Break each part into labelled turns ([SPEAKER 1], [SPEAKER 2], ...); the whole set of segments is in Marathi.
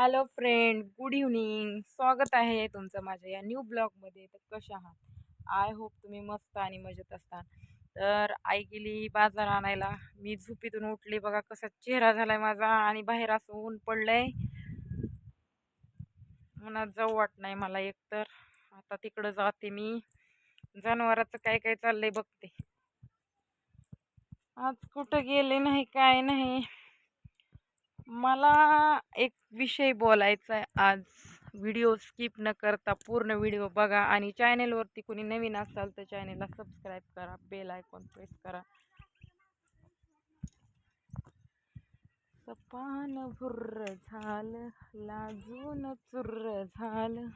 [SPEAKER 1] Hello friend good evening. स्वागत आहे तुमचं माझ्या या न्यू ब्लॉगमध्ये. तर कशा आहात? आय होप तुम्ही मस्त आणि मजेत असता. तर आई गेली बाजार आणायला. मी झोपीतून उठली. बघा कसा चेहरा झाला आहे माझा आणि बाहेर असं ऊन पडलं आहे मनात जाऊ वाट नाही मला एकतर आता तिकडं जाते मी. जनावराचं काय काय चाललंय बघते. आज कुठं गेले नाही काय नाही. मला एक विषय बोलायचा आहे आज. व्हिडिओ स्किप न करता पूर्ण व्हिडिओ बघा आणि चॅनेलवरती कोणी नवीन असाल तर चॅनेलला सबस्क्राईब करा बेल आयकॉन प्रेस करा. सपान भुर्र झालं लाजून चुर्र झालं.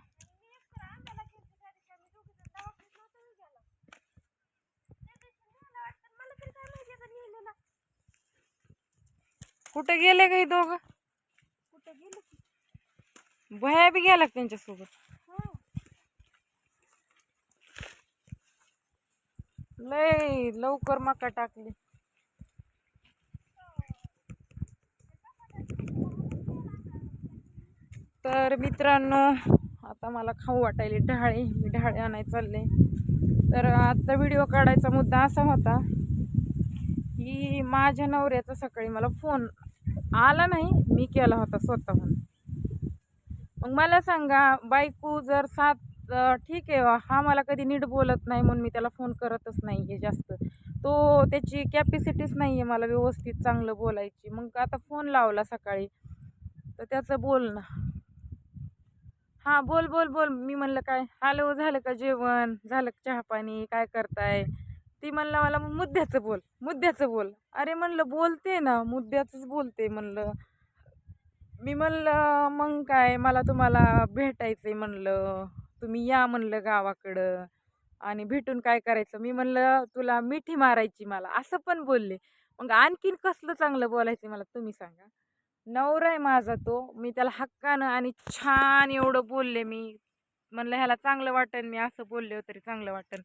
[SPEAKER 1] कुठे गेले काही दोघं? भया बी गेला त्यांच्यासोबत? लय लवकर मका टाकली. तर मित्रांनो आता मला खाऊ वाटायले ढाळे मी ढाळे आणायला चालले. तर आजचा व्हिडिओ काढायचा मुद्दा असा होता की माझ्या नवऱ्याचा सकाळी मला फोन आला नाही मी केला होता स्वतःहून. मग मला सांगा बायको जर सात ठीक आहे हा मला कधी नीट बोलत नाही म्हणून मी त्याला फोन करतच नाही आहे जास्त. तो त्याची कॅपॅसिटीच नाही आहे मला व्यवस्थित चांगलं बोलायची. मग आता फोन लावला सकाळी. तर त्याचं बोल ना. हां बोल बोल बोल. मी म्हणलं काय? हॅलो झालं का जेवण? झालं का चहा पाणी? काय करताय? ती म्हणलं मला मग मुद्द्याचं बोल मुद्द्याचं बोल. अरे म्हणलं बोलते ना मुद्द्याचंच बोलते. म्हणलं. मी म्हणलं मग काय मला तुम्हाला भेटायचं आहे म्हणलं. तुम्ही या म्हणलं गावाकडं. आणि भेटून काय करायचं? मी म्हणलं तुला मिठी मारायची मला. असं पण बोलले. मग आणखीन कसलं चांगलं बोलायचं मला तुम्ही सांगा. नवरा आहे माझा तो. मी त्याला हक्कानं आणि छान एवढं बोलले मी. म्हणलं ह्याला चांगलं वाटेल. मी असं बोलले तरी चांगलं वाटेल.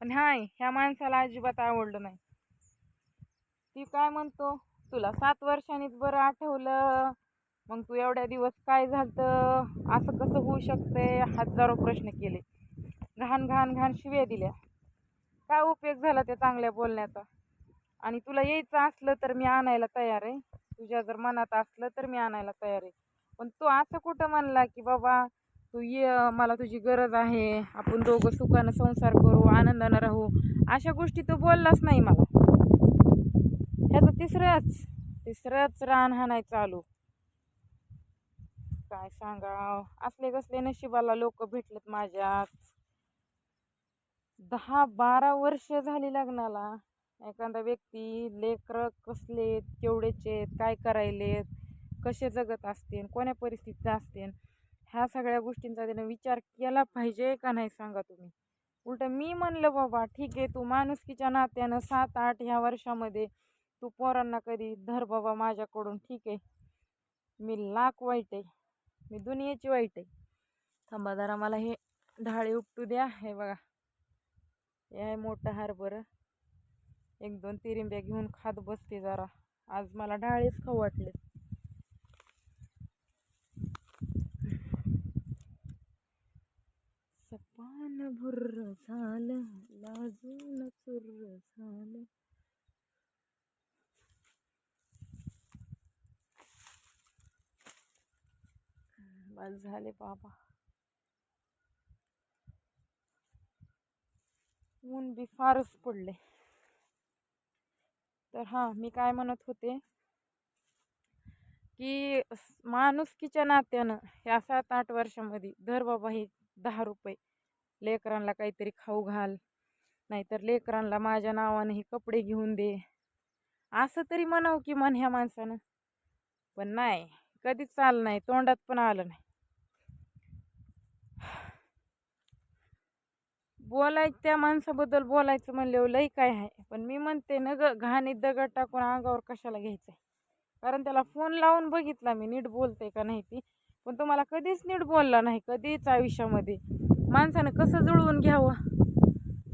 [SPEAKER 1] पण हाय ह्या माणसाला अजिबात आवडलं नाही. ती काय म्हणतो तुला सात वर्षांनीच बरं आठवलं. मग तू एवढ्या दिवस काय झालं असं कसं होऊ शकते हजारो प्रश्न केले. घाण घाण घाण शिव्या दिल्या. काय उपयोग झाला त्या चांगल्या बोलण्याचा? आणि तुला यायचं असलं तर मी आणायला तयार आहे. तुझ्या जर मनात असलं तर मी आणायला तयार आहे. पण तो असं कुठं म्हणला की बाबा तू ये मला तुझी गरज आहे. आपण दोघं सुखानं संसार करू आनंदानं राहू. अशा गोष्टी तो बोललाच नाही मला. ह्याचं तिसरंच तिसरंच रान हाणाय चालू. काय सांगा असले कसले नशिबाला लोक भेटलेत माझ्यात. दहा बारा वर्ष झाली लग्नाला. एखादा व्यक्ती लेकर कसलेत केवढेचे काय करायलेत कसे जगत असतील कोण्या परिस्थितीत असतील. ह्या सगळ्या गोष्टींचा त्यानं विचार केला पाहिजे का नाही सांगा तुम्ही? उलट मी म्हणलं बाबा ठीक आहे तू माणुसकीच्या नात्यानं सात आठ ह्या वर्षामध्ये तू पोरांना कधी धर बाबा माझ्याकडून ठीक आहे? मी लाख वाईट आहे. मी दुनियेची वाईट आहे. थांबा जरा मला हे ढाळे उपटू द्या. हे बघा. हे आहे मोठं हरभरं. एक दोन तिरिंब्या घेऊन खात बसते जरा. आज मला डाळेच खाऊ वाटले सपान भुर्र झालं लाजून चुर झालं. बस झाले बाबा. ऊन बी फारच पडले. तर हां मी काय म्हणत होते? की माणुसकीच्या नात्यानं ह्या सात आठ वर्षामध्ये दर बाबा हे दहा रुपये लेकरांना काहीतरी खाऊ घाल नाहीतर लेकरांना माझ्या नावाने हे कपडे घेऊन दे. असं तरी म्हणावं की मन ह्या माणसानं. पण नाही कधीच आलं नाही तोंडात पण आलं नाही. बोलायचं त्या माणसाबद्दल बोलायचं म्हणल्यावर लई काय आहे? पण मी म्हणते न ग घाणीत दगड टाकून अंगावर कशाला घ्यायचं कारण त्याला फोन लावून बघितला मी नीट बोलते का नाही ती? पण तो मला कधीच नीट बोलला नाही कधीच आयुष्यामध्ये. माणसानं कसं जुळवून घ्यावं?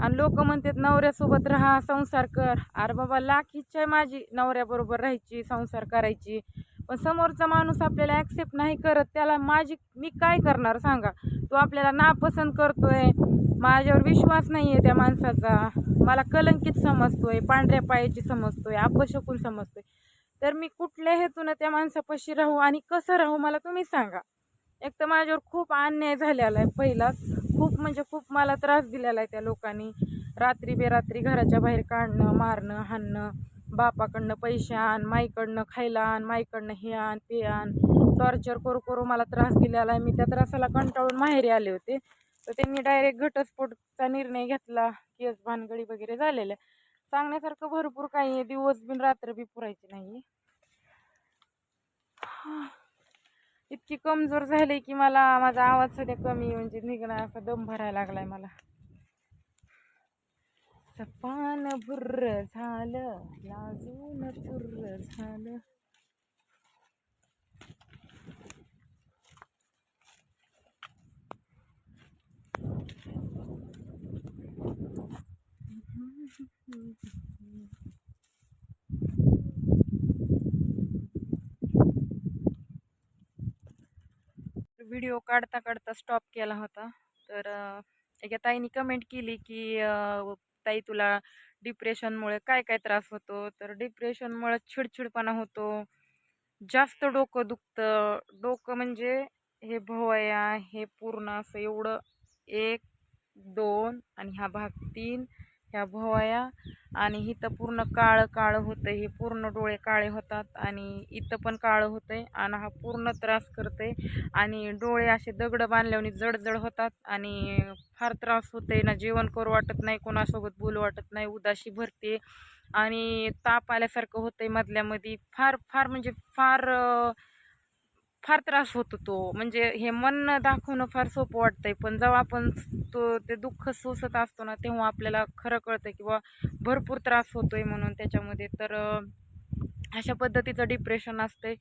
[SPEAKER 1] आणि लोक म्हणतात नवऱ्यासोबत राहा संसार कर. अरे बाबा लाख इच्छा आहे माझी नवऱ्याबरोबर राहायची संसार करायची. पण समोरचा माणूस आपल्याला ॲक्सेप्ट नाही करत त्याला माझी मी काय करणार सांगा? तो आपल्याला नापसंत करतोय. माझ्यावर विश्वास नाही आहे त्या माणसाचा. मला कलंकित समजतोय पांढऱ्या पायाची समजतोय अपशकून समजतोय. तर मी कुठल्या हेतूनं त्या माणसापाशी राहू आणि कसं राहू मला तुम्ही सांगा. एक तर माझ्यावर खूप अन्याय झालेला आहे पहिलाच. खूप म्हणजे खूप मला त्रास दिलेला आहे त्या लोकांनी. रात्री बेरात्री घराच्या बाहेर काढणं मारणं हाणणं बापाकडनं पैसे आण माईकडनं खायला आण माईकडनं हे आण ते आण. टॉर्चर करू करू मला त्रास दिलेला आहे. मी त्या त्रासाला कंटाळून माहेरी आले होते. तर त्यांनी डायरेक्ट घटस्फोटचा निर्णय घेतला. केस भानगडी वगैरे झालेल्या सांगण्यासारखं भरपूर काही आहे. दिवस बिन रात्र बी पुरायची नाही इतकी कमजोर झाली की मला माझा आवाज सध्या कमी म्हणजे निघणार असा दम भरायला लागलाय मला. पान भुर्र झालं लाजून चुर्र झालं. व्हिडिओ काढता काढता स्टॉप केला होता. तर एका ताईने कमेंट केली की ताई तुला डिप्रेशनमुळे काय काय त्रास होतो? तर डिप्रेशनमुळे चिडचिडपणा होतो. जास्त डोकं दुखतं. डोकं म्हणजे हे भवया हे पूर्ण असं एवढं एक दोन आणि हा भाग तीन ह्या भोवाया आणि इथं पूर्ण काळं काळं होतं हे पूर्ण डोळे काळे होतात आणि इथं पण काळं होतंय आणि हा पूर्ण त्रास करतंय आणि डोळे असे दगड बांधल्याने जडजड होतात आणि फार त्रास होतंय ना जेवण करू वाटत नाही कोणासोबत बोलू वाटत नाही उदाशी भरते आणि ताप आल्यासारखं होतं आहे मधल्यामध्ये फार फार म्हणजे फार फार त्रास होतो तो म्हणजे हे मन दाखवणं फार सोपं वाटतंय. पण जेव्हा आपण तो ते दुःख सोसत असतो ना तेव्हा आपल्याला खरं कळतं किंवा भरपूर त्रास होतोय म्हणून त्याच्यामध्ये. तर अशा पद्धतीचं डिप्रेशन असते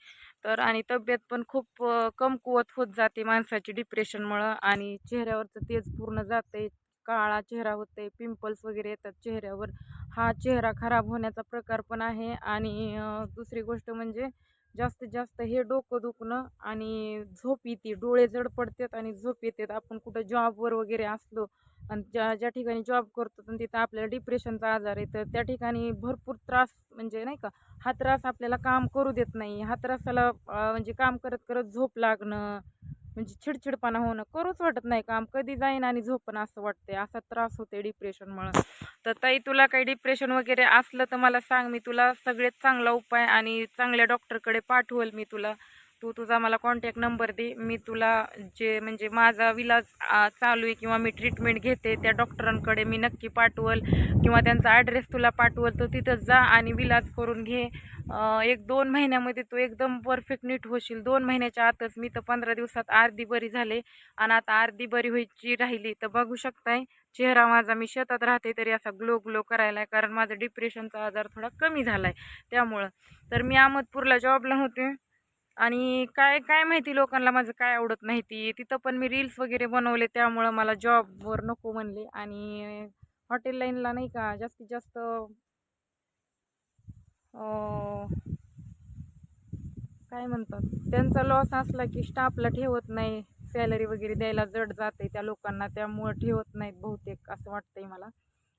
[SPEAKER 1] तर आणि तब्येत पण खूप कमकुवत होत जाते माणसाची डिप्रेशनमुळं आणि चेहऱ्यावरचं तेज पूर्ण जाते काळा चेहरा होते पिंपल्स वगैरे येतात चेहऱ्यावर. हा चेहरा खराब होण्याचा प्रकार पण आहे. आणि दुसरी गोष्ट म्हणजे जास्तीत जास्त हे डोकं दुखणं आणि झोप येते. डोळे जड पडतात आणि झोप येतात आपण कुठं जॉबवर वगैरे असलो आणि ज्या ज्या ठिकाणी जॉब करतो तर तिथं आपल्याला डिप्रेशनचा आजार आहे तर त्या ठिकाणी भरपूर त्रास म्हणजे नाही का हा त्रास आपल्याला काम करू देत नाही. हा त्रासाला म्हणजे काम करत करत झोप लागणं म्हणजे चिडचिडपणा होणं करूच वाटत नाही काम. कधी जाईन आणि झोपणं असं वाटते. असा त्रास होते डिप्रेशनमुळं तर ताई तुला काही डिप्रेशन वगैरे असलं तर मला सांग. मी तुला सगळ्यात चांगला उपाय आणि चांगल्या डॉक्टरकडे पाठवल मी तुला. तू तुझा मला कॉन्टॅक्ट नंबर दे. मी तुला जे म्हणजे माझा विलाज चालू आहे किंवा मी ट्रीटमेंट घेते त्या डॉक्टरांकडे मी नक्की पाठवल किंवा त्यांचा ॲड्रेस तुला पाठवल तर तिथं जा आणि विलाज करून घे. एक दोन महिन्यामध्ये तू एकदम परफेक्ट नीट होशील. दोन महिन्याच्या आतच मी तर पंधरा दिवसात अर्धी बरी झाले आणि आता अर्धी बरी व्हायची राहिली तर बघू शकताय. चेहरा माझा मी शेतात राहते तरी असा ग्लो ग्लो करायला आहे कारण माझा डिप्रेशनचा आजार थोडा कमी झाला आहे त्यामुळं. तर मी अहमदपूरला जॉबला होते. आणि काय काय माहिती लोकांना माझं काय आवडत नाही ती. तिथं पण मी रील्स वगैरे बनवले त्यामुळं मला जॉबवर नको म्हणले. आणि हॉटेल लाईनला नाही का जास्तीत जास्त काय म्हणतात? त्यांचा लॉस असला की स्टाफला ठेवत नाही. सॅलरी वगैरे द्यायला जड जाते त्या लोकांना त्यामुळं ठेवत नाहीत बहुतेक असं वाटतंय मला.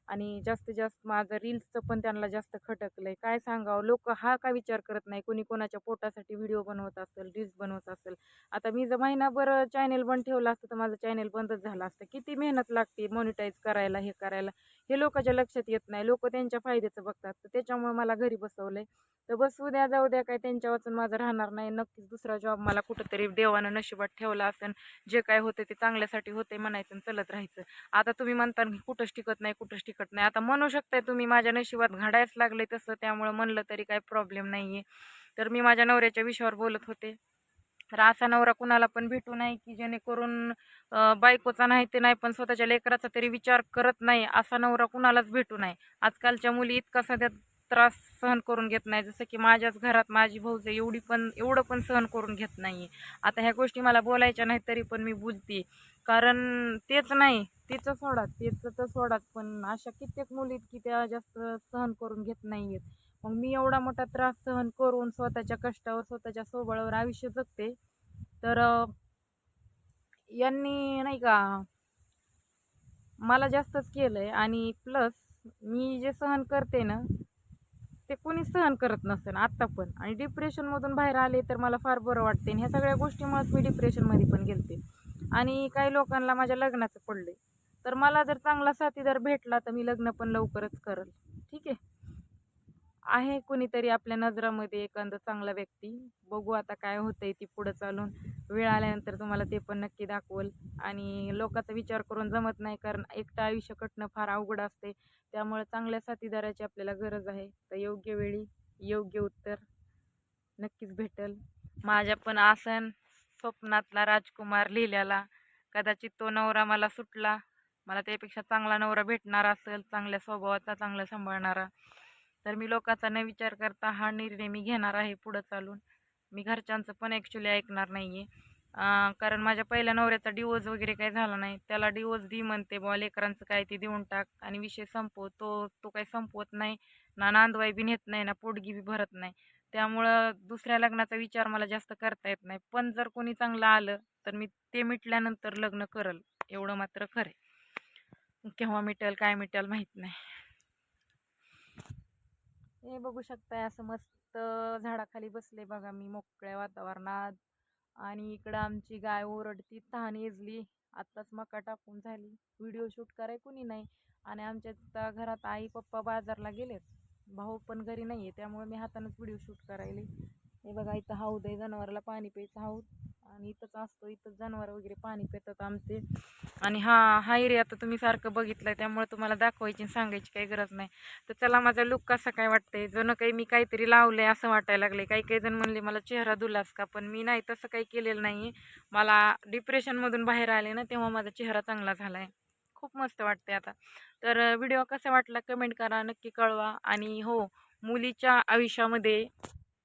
[SPEAKER 1] आणि जास्तीत जास्त माझं रील्सचं पण त्यांना जास्त खटकलं आहे काय सांगावं? लोक हा का विचार करत नाही? कोणी कोणाच्या पोटासाठी व्हिडिओ बनवत असेल रील्स बनवत असेल. आता मी जर महिनाभर चॅनेल बंद ठेवलं असतं तर माझं चॅनेल बंदच झालं असतं. किती मेहनत लागते मॉनिटाईज करायला हे करायला. हे लोकांच्या लक्षात येत नाही. लोक त्यांच्या फायद्याचं बघतात. तर त्याच्यामुळे मला घरी बसवलं आहे तर बसू द्या जाऊ द्या काय त्यांच्या वाचून माझं राहणार नाही. नक्कीच दुसरा जॉब मला कुठंतरी देवानं नशिबात ठेवला असेल जे काय होतं ते चांगल्यासाठी होते म्हणायचं आणि चलत राहायचं. आता तुम्ही म्हणता की कुठंच टिकत नाही कुठंच टिकत नाही. आता म्हणू शकताय तुम्ही माझ्या नशिबात घडायच लागले तसं त्यामुळं म्हणलं तरी काही प्रॉब्लेम नाही आहे तर मी माझ्या नवऱ्याच्या विषयावर बोलत होते. तर असा नवरा कुणाला पण भेटू नाही की जेणेकरून बायकोचा नाही ते नाही पण स्वतःच्या लेकराचा तरी विचार करत नाही. असा नवरा कुणालाच भेटू नाही आजकालच्या मुली इतका सध्या त्रास सहन करून घेत नाही. जसं की माझ्याच घरात माझी भाऊज एवढी पण एवढं पण सहन करून घेत नाही. आता ह्या गोष्टी मला बोलायच्या नाही तरी पण मी बोलते. कारण तेच नाही तिचं सोडा तिचं तर सोडाच. पण अशा कित्येक मुली आहेत की त्या जास्त सहन करून घेत नाही आहेत मग मी एवढा मोठा त्रास सहन करून स्वतःच्या कष्टावर स्वतःच्या सोबळावर आयुष्य जगते. तर यांनी नाही का मला जास्तच केलं आहे आणि प्लस मी जे सहन करते ना ते कोणी सहन करत नसेल आत्ता पण. आणि डिप्रेशनमधून बाहेर आले तर मला फार बरं वाटते आणि ह्या सगळ्या गोष्टीमुळेच मी डिप्रेशनमध्ये पण गेलते. आणि काही लोकांना माझ्या लग्नाचं पडले तर मला जर चांगला साथीदार भेटला तर मी लग्न पण लवकरच करल. ठीक आहे? आहे कोणीतरी आपल्या नजरामध्ये एखादा चांगला व्यक्ती. बघू आता काय होतंय ती पुढं चालून. वेळ आल्यानंतर तुम्हाला ते पण नक्की दाखवल. आणि लोकांचा विचार करून जमत नाही कारण एकटं आयुष्य कटणं फार अवघड असते त्यामुळे चांगल्या साथीदाराची आपल्याला गरज आहे. तर योग्य वेळी योग्य उत्तर नक्कीच भेटेल. माझ्या पण आसन स्वप्नातला राजकुमार लिहिल्याला कदाचित तो नवरा मला सुटला. मला त्यापेक्षा चांगला नवरा भेटणार असेल. चांगल्या स्वभावाचा चांगला सांभाळणारा. तर मी लोकांचा न विचार करता हा निर्णय मी घेणार आहे पुढं चालून. मी घरच्यांचं पण ॲक्च्युली ऐकणार नाही आहे कारण माझ्या पहिल्या नवऱ्याचा डिवोर्स वगैरे काही झाला नाही. त्याला डिवोर्स दी म्हणते बॉ लेकरांचं काय ते देऊन टाक आणि विषय संपव. तो तो काही संपवत नाही ना नांदवाई बी नेत नाही ना पोटगी बी भरत नाही. त्यामुळं दुसऱ्या लग्नाचा विचार मला जास्त करता येत नाही. पण जर कोणी चांगलं आलं तर मी ते मिटल्यानंतर लग्न करल. एवढं मात्र खरं केव्हा मिटेल काय मिटेल माहीत नाही. हे बघू शकताय असं मस्त झाडाखाली बसले बघा मी मोकळ्या वातावरणात. आणि इकडं आमची गाय ओरडती तहान येजली आत्ताच मका टाकून झाली. व्हिडिओ शूट कराय कुणी नाही. आणि आमच्या इथं घरात आई पप्पा बाजारला गेलेत. भाऊ पण घरी नाही आहे त्यामुळे मी हातानंच व्हिडिओ शूट करायले. हे बघा इथं हौद आहे जनावराला पाणी प्यायचं हौद आणि इथंच असतो इथंच जनावर वगैरे पाणी पितात आमचे. आणि हा हा एरिया तर तुम्ही सारखं बघितलं आहे त्यामुळे तुम्हाला दाखवायची आणि सांगायची काही गरज नाही. तर चला माझा लुक कसा काय वाटतंय? जणं काही मी काहीतरी लावलं आहे असं वाटायला लागले काही काही जण म्हणले मला चेहरा धुलास का पण मी नाही तसं काही केलेलं नाही मला डिप्रेशनमधून बाहेर आले ना तेव्हा माझा चेहरा चांगला झाला आहे खूप मस्त वाटते आता. तर व्हिडिओ कसा वाटला? कमेंट करा नक्की कळवा. आणि हो मुलीच्या आयुष्यामध्ये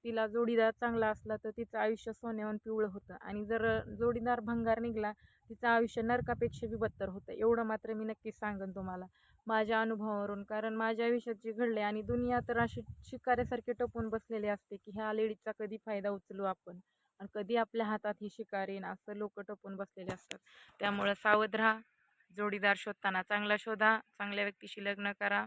[SPEAKER 1] तिला जोडीदार चांगला असला तर तिचं आयुष्य सोन्याहून पिवळं होतं. आणि जर जोडीदार भंगार निघाला तिचं आयुष्य नरकापेक्षा बी बत्तर होतं. एवढं मात्र मी नक्कीच सांगेन तुम्हाला माझ्या अनुभवावरून. कारण माझ्या आयुष्यात जे घडले आणि दुनिया तर अशी शिकाऱ्यासारखी टपून बसलेली असते की ह्या लेडीजचा कधी फायदा उचलू आपण आणि कधी आपल्या हातात ही शिकारी येईन असं लोक टपून बसलेले असतात. त्यामुळं सावध राहा जोडीदार शोधताना चांगला शोधा चांगल्या व्यक्तीशी लग्न करा.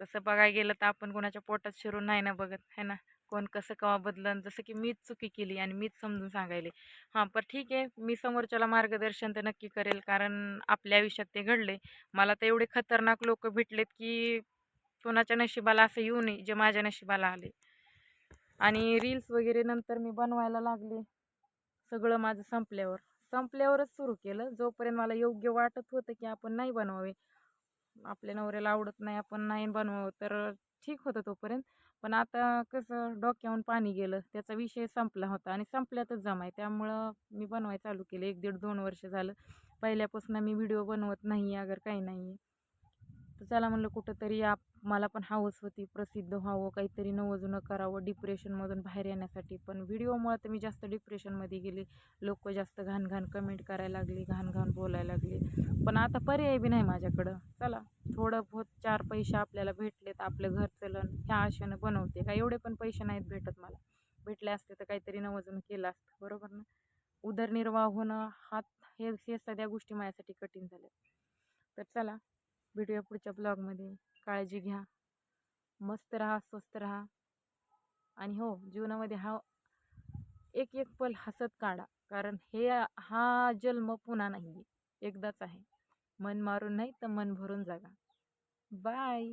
[SPEAKER 1] तसं बघायला गेलं तर आपण कोणाच्या पोटात शिरून नाही ना बघत है ना? कोण कसं कवा बदलन जसं की मीच चुकी केली आणि मीच समजून सांगायले. हां पण ठीक आहे मी समोरच्याला मार्गदर्शन तर नक्की करेल कारण आपल्या आयुष्यात ते घडले. मला तर एवढे खतरनाक लोक भेटलेत की कोणाच्या नशिबाला असं येऊ नये जे माझ्या नशिबाला आले. आणि रील्स वगैरे नंतर मी बनवायला लागले. सगळं माझं संपल्यावर. संपल्यावरच सुरू केलं. जोपर्यंत मला योग्य वाटत होतं की आपण नाही बनवावे आपल्या नवऱ्याला आवडत नाही आपण नाही बनवावं तर ठीक होतं तोपर्यंत. पण आता कसं डोक्याहून पाणी गेलं त्याचा विषय संपला होता आणि संपल्यातच जमाय त्यामुळं मी बनवाय चालू केलं. एक दीड दोन वर्ष झालं. पहिल्यापासून मी व्हिडिओ बनवत नाही अगर काही नाही आहे तर चला म्हणलं कुठंतरी आप मला पण हवस होती प्रसिद्ध व्हावं काहीतरी नवं जुनं करावं डिप्रेशनमधून बाहेर येण्यासाठी. पण व्हिडिओमुळे तर मी जास्त डिप्रेशनमध्ये गेले. लोक जास्त घाण घाण कमेंट करायला लागली घाण घाण बोलायला लागले. पण आता पर्याय बी नाही माझ्याकडं. चला थोडं बहुत चार पैसे आपल्याला भेटलेत आपलं घर चलन ह्या आशेनं बनवते. काय एवढे पण पैसे नाहीत भेटत मला. भेटले असते तर काहीतरी नवं जुनं केलं असतं. बरोबर ना? उदरनिर्वाह होणं हात हे हे सगळ्या गोष्टी माझ्यासाठी कठीण झाल्या तर चला भेटूया पुढच्या ब्लॉगमध्ये. काळजी घ्या. मस्त राहा स्वस्त राहा. आणि हो जीवनामध्ये हा एक एक पल हसत काढा. कारण हे हा जन्म पुन्हा नाही एकदाच आहे. मन मारून नाही तर मन भरून जागा. बाय.